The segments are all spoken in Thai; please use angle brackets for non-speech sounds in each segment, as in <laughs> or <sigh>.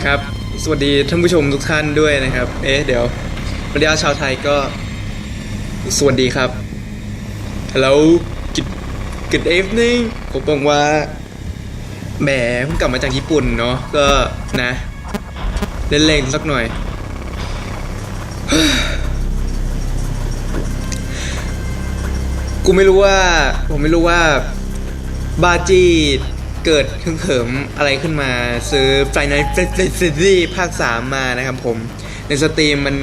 ละครับ สวัสดีท่านผู้ชมทุกท่านด้วยนะครับ เอ๊ะเดี๋ยวบรรดาชาวไทยก็ สวัสดีครับ Hello good good evening ผมบอกว่าแหมเพิ่งกลับมาจากญี่ปุ่นเนาะก็นะ เล่นๆสักหน่อย กูไม่รู้ว่า ผมไม่รู้ว่าบาจี เกิดเขิงเขิมอะไรขึ้นมา ซื้อ Final Fantasy ภาค 3 มานะครับผม ในสตรีมมัน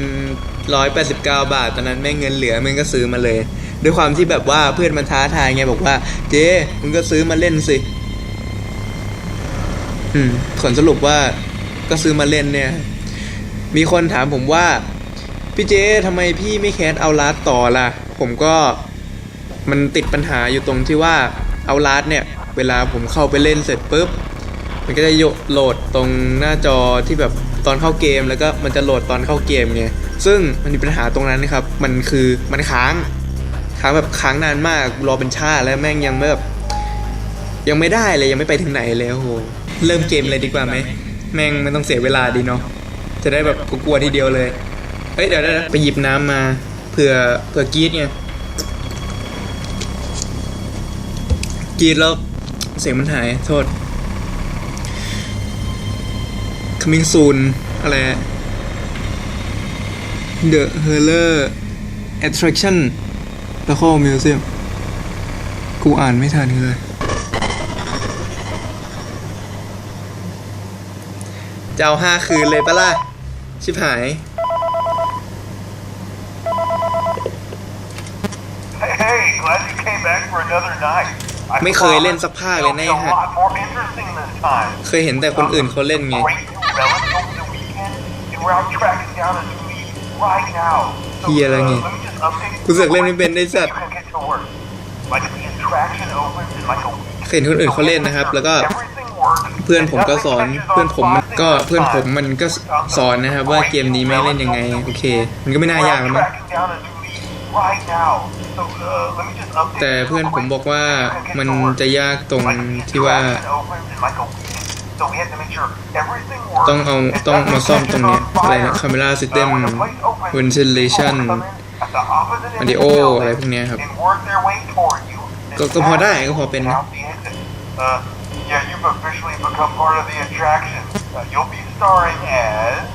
189 บาท ตอนนั้นแม่งเงินเหลือมึงก็ซื้อมาเลย ด้วยความที่แบบว่าเพื่อนมันท้าทายไงบอกว่า เจ๊มึงก็ซื้อมาเล่นสิ อืมผลสรุปว่าก็ซื้อมาเล่นเนี่ย มีคนถามผมว่า พี่เจ๊ทำไมพี่ไม่แคสเอาลาสต่อล่ะ ผมก็มันติดปัญหาอยู่ตรงที่ว่าเอาลาสเนี่ย เวลาผมเข้าไปเล่นเสร็จปุ๊บมันก็จะโยโหลดตรงหน้าจอที่แบบตอนเข้าเกม แล้วก็มันจะโหลดตอนเข้าเกมไงซึ่งมันมีปัญหาตรงนั้นนะครับ มันคือมันค้างค้างแบบค้างนานมากรอเป็นชาแล้วแม่งยังไม่แบบยังไม่ได้เลยยังไม่ไปถึงไหนเลยโอ้โหเริ่มเกมเลยดีกว่าไหมแม่งไม่ต้องเสียเวลาดีเนาะจะได้แบบกลัวๆทีเดียวเลยเฮ้ยเดี๋ยวเดี๋ยวไปหยิบน้ำมาเผื่อเผื่อกีดไงกีดแล้ว เสียงมันหาย โทษ coming soon อะไรอะ The Horror Attraction Local Museum กูอ่านไม่ทันเลย จะเอาห้าคืนเลยปะล่ะ ชิบหาย Hey, hey, glad you came back for another night. ไม่เคยเล่นสักภาคเลยแน่ฮะ เคยเห็นแต่คนอื่นเขาเล่นไงเฮียอะไรไงกูเสือกเล่นไม่เป็นได้สัตว์เคยเห็นคนอื่นเขาเล่นนะครับ แล้วก็เพื่อนผมก็สอนเพื่อนผมก็เพื่อนผมมันก็สอนนะครับ ว่าเกมนี้ไม่เล่นยังไง โอเค มันก็ไม่น่ายากมั้ง แต่เพื่อนผมบอกว่ามันจะยากตรงที่ว่า ต้องเอาต้องมาซ่อมตรงเนี้ยอะไรนะ camera system ventilation audio อะไรพวกเนี้ยครับ ก็ก็พอได้ก็พอเป็นนะ Yeah, you've officially become part of the attraction. Uh, you'll be starring as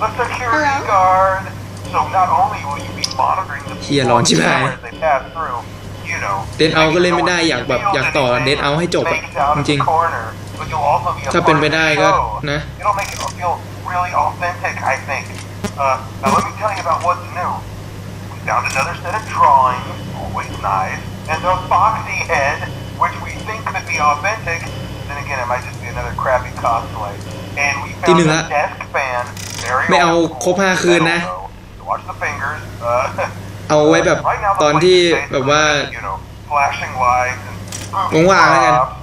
the security Hello? guard. So not only will you be monitoring the เหี้ยร้อนชิบหาย as they pass through, you know, Dead Out ก็เล่นไม่ได้อยากแบบอยากต่อ Dead Out ให้จบอะจริงถ้าเป็นไปได้ก็นะ It'll make it feel really authentic, I think. Uh, now let me tell you about what's new. We found another set of drawings, always nice, and a foxy head, which we think could be authentic. Then again, it might just be another crappy cosplay. And we ที่ found หนึ่ง a ละ desk fan, very ไม่เอา old ครบห้า school, คืนนะ I don't know. So watch the fingers. Uh, เอาไว้แบบ right now the ตอน place ที่ is แบบว่า basically, you know, flashing lights and spooky ว่างๆแล้วกัน props.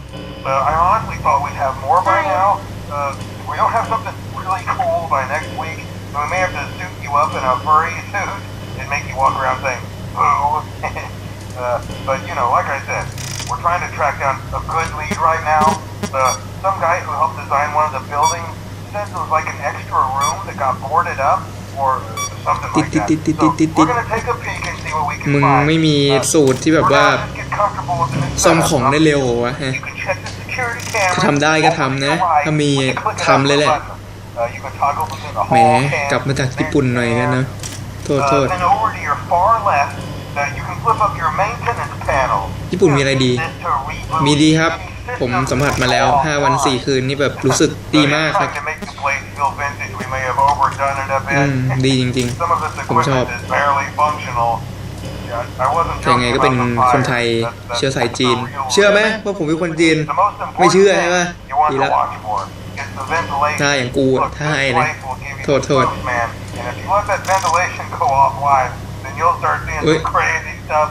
Uh, I honestly thought we'd have more by now. Uh, we don't have something really cool by next week, so we may have to suit you up in a furry suit <laughs> and make you walk around saying "boo." <laughs> uh, but you know, like I said, we're trying to track down a good lead right now. Uh, some guy who helped design one of the buildings says it was like an extra room that got boarded up ติดติดติดติดติดติดติดมึงไม่มีสูตรที่แบบว่าซ่อมของได้เร็ววะฮะถ้าทำได้ก็ทำนะ ถ้ามีทำเลยแหละแหมกลับมาจากญี่ปุ่นหน่อยกันนะ โทษโทษญี่ปุ่นมีอะไรดี มีดีครับ ผมสัมผัสมาแล้ว 5 วัน 4 คืนนี่แบบรู้สึกดีมากครับอืมดีจริงๆ ผมชอบยังไงก็เป็นคนไทยเชื้อสายจีน เชื่อไหมว่าผมเป็นคนจีน ไม่เชื่อใช่ไหมดีแล้วถ้าอย่างกูถ้าให้เลยโทษโทษ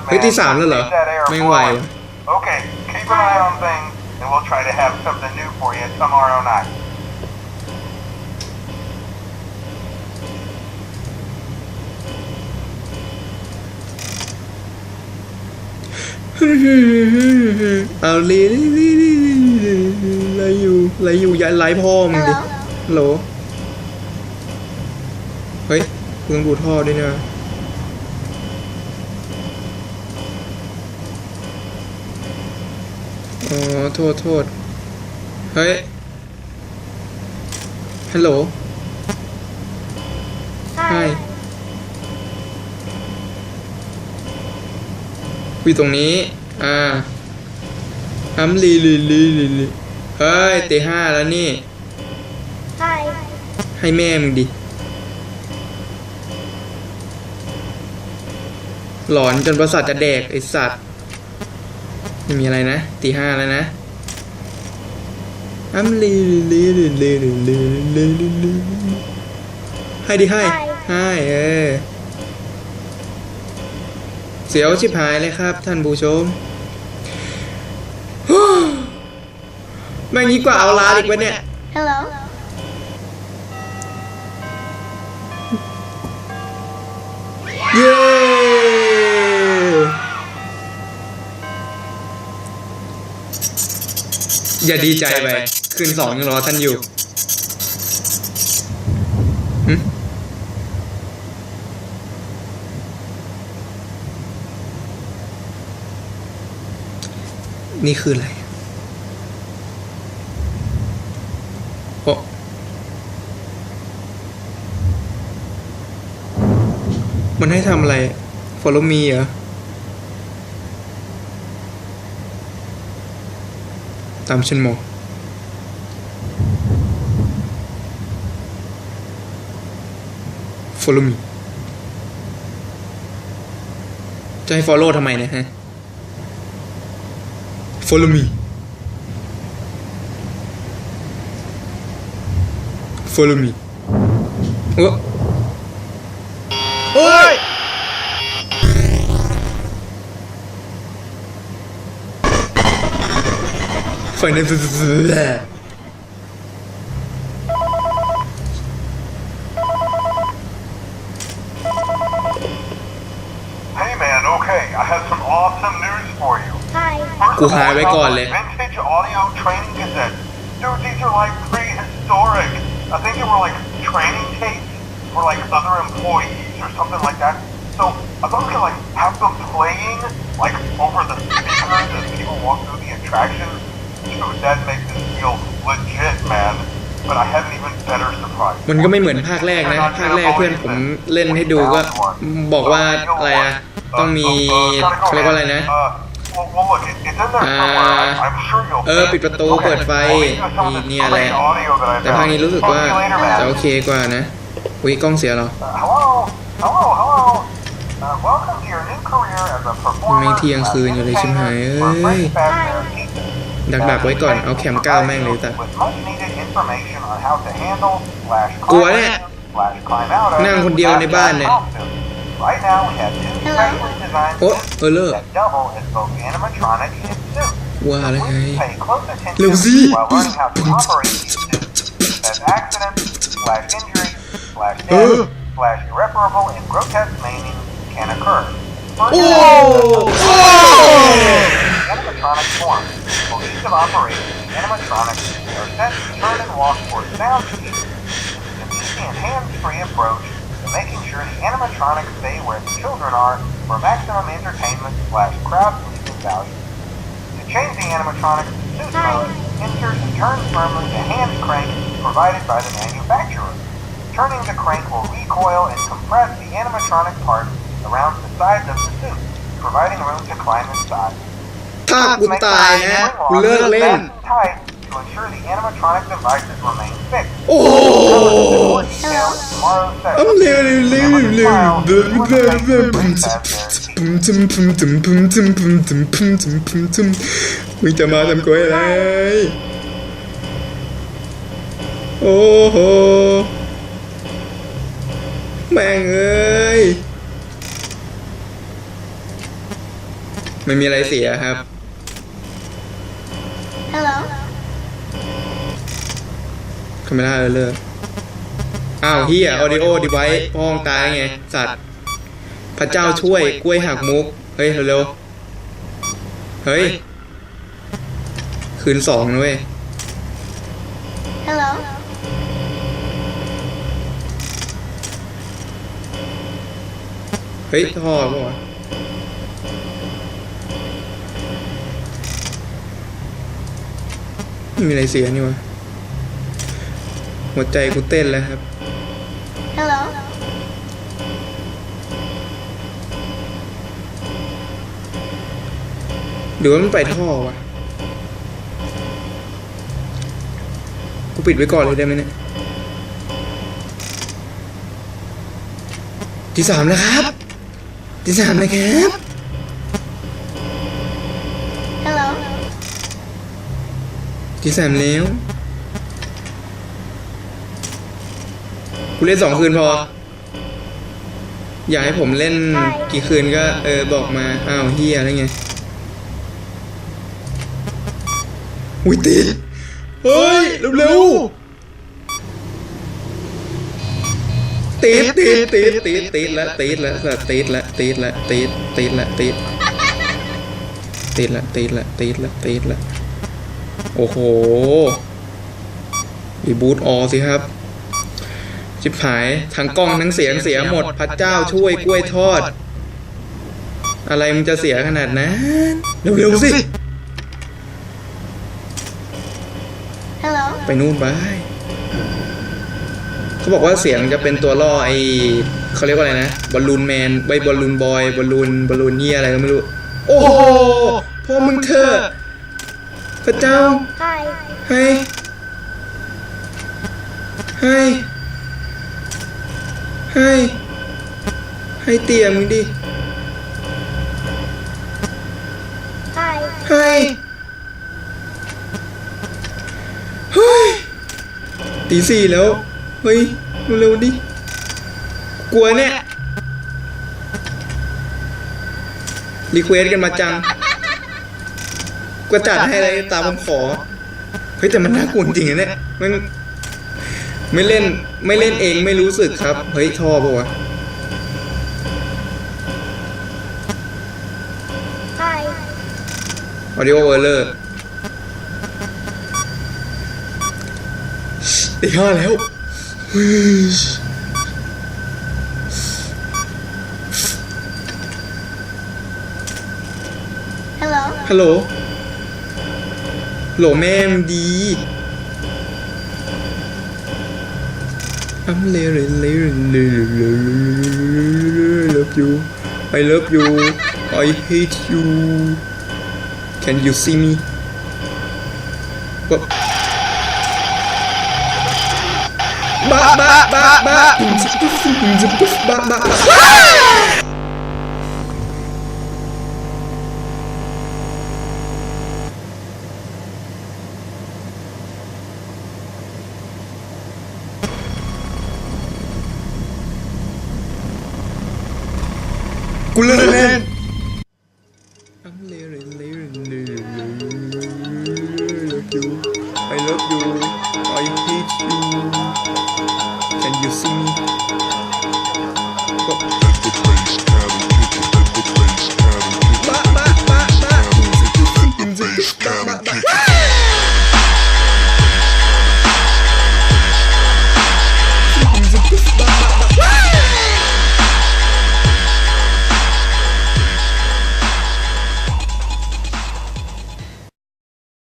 เฮ้ยที่สามแล้วเหรอ ไม่ไหว Okay, keep an eye on things. and we'll try to have something new for you tomorrow night. I'll leave you, leave you, yeah, live home. Hello. Hello. เฮ้ยกูต้องดูท่อด้วยเนี่ย อ๋อโทษโทษ เฮ้ย ฮัลโหลใช่อยู่ตรงนี้ อ่าอัมลีลีลีลีลีเฮ้ยตีห้าแล้วนี่ Hi. ให้แม่มึงดิ หลอนจนประสาทจะแดกไอสัตว์ ไม่มีอะไรนะตีห้าแล้วนะอัมลีลีลีลีลีลีลีลีลีให้ดิให้ให้เออเสียวชิบหายเลยครับ ท่านผู้ชมแม่งยิ่งกว่าเอาลาอีกวะเนี่ย Hello. เย้ อย่าดีใจไปคืนสองยังรอท่านอยู่หึนี่คืออะไรโอ้มันให้ทำอะไร follow me เหรอ ตามฉันมา follow me จะให้ follow ทำไมเนะฮะ follow me follow me โอ้โอ้ย <laughs> Hey man, okay. I have Finance. First of all, Vintage Audio Training Gazette. Dude, these are like prehistoric. I think they were like training tapes for like other employees or something like that. So I thought we could like have them playing like over the speakers as people walk through the attraction. Dude, that makes this feel legit, man. But I have an even better surprise. มันก็ไม่เหมือนภาคแรกนะ ภาคแรกเพื่อนผมเล่นให้ดูก็บอกว่าอะไรอะต้องมีเขาเรียกว่าอะไรนะ Uh, well, well, look, it, it's in there somewhere. I, I'm sure you'll เออ see it. ปิดประตู Okay. เปิดไฟ I'll leave you some of นี่ this เนี่ยแหละ great audio that I แต่ภาค found. นี้รู้สึก Talk ว่า to you later, จะ man. โอเคกว่านะอุ้ยกล้องเสียเหรอ Uh, hello, hello, hello. Uh, welcome to your new career as a performer. ไม่เที่ยงคืนอยู่เลยชิบหายเอ้ย ดักดักไว้ก่อน เอาแคมก้าวแม่งเลยแต่กลัวแหละนั่งคนเดียวในบ้านเนี่ยโอ๊ะเออเลิกว่าอะไรไงเร็วสิโอ้โอ้ For ease of operation, animatronics are set to turn and walk towards sound speed. An easy and hands-free approach to making sure the animatronics stay where the children are for maximum entertainment slash crowd-pleasing value. To change the animatronics to suit mode, insert and turn firmly the hand crank provided by the manufacturer. Turning the crank will recoil and compress the animatronic part around the sides of the suit, providing room to climb inside. ถ้ากูตายนะกูเลิกเล่น Tight to ensure the animatronic devices remain fixed. โอ้ Detail in tomorrow's session. อ้ำเร็วเร็วเร็วเร็วเดินเดินเดินพุ่มทึมพุ่มทึมพุ่มทึมพุ่มทึมพุ่มทึมพุ่มทึมมึงจะมาทำกูอะไรโอ้โหแม่งเอ้ยไม่มีอะไรเสียครับ คาเมล่าเออเลอร์อ้าวเฮียออดิโอดีไว้พ้องตายไง สัตว์ พระเจ้าช่วยกล้วยหักมุก เฮ้ย เร็วเฮ้ย คืนสองนะเว้ย Hello เฮ้ยท่อป่ะไม่มีอะไรเสียนี่วะ หัวใจกูเต้นแล้วครับ Hello. หรือว่ามันไปท่อวะ กูปิดไว้ก่อนเลยได้ไหมเนี่ย ที่สามนะครับ ที่สามนะครับ Hello. ที่สามแล้ว กูเล่นสองคืนพอ อยากให้ผมเล่นกี่คืนก็ เออบอกมา อ้าวเฮียอะไรไง อุ้ยติดเฮ้ยเร็วๆติดติดติดติดติดละติดละสัตว์ติดละติดละติดติดละติดติดละติดละติดละติดละโอ้โหรีบูตออสิครับ ชิบหายทั้งกล้องทั้งเสียงเสียหมดพระเจ้าช่วยกล้วยทอด อะไรมึงจะเสียขนาดนั้นเร็วๆสิ Hello. ไปนู่นไปเขาบอกว่าเสียงจะเป็นตัวล่อไอเขาเรียกว่าอะไรนะบอลลูนแมนใบบอลลูนบอยบอลลูนบอลลูนเฮียอะไรก็ไม่รู้ โอ้โหพ่อมึงเถอะพระเจ้า Hi. ให้ให้ ให้ ให้เตี่ยมึงดิ Hi. ให้เฮ้ยตีสี่แล้ว เฮ้ยเร็วๆดิ กลัวเนี่ย รีเควสกันมาจังก็จัดให้เลยตามผมขอ เฮ้ยแต่มันน่ากลัวจริงๆนะเนี่ยมัน ไม่เล่นไม่เล่นเองไม่รู้สึกครับ เฮ้ยท่อปะวะ Hi. ออดิโอเวอร์เลอร์ตีห้าแล้วเฮ้ย Hello. ฮัลโหลโหลแม่มงดี อัมเลเรเลเรเล love you I love you I hate you Can you see me บ้าบ้าบ้ กูเล่นเล่น I love you I hate you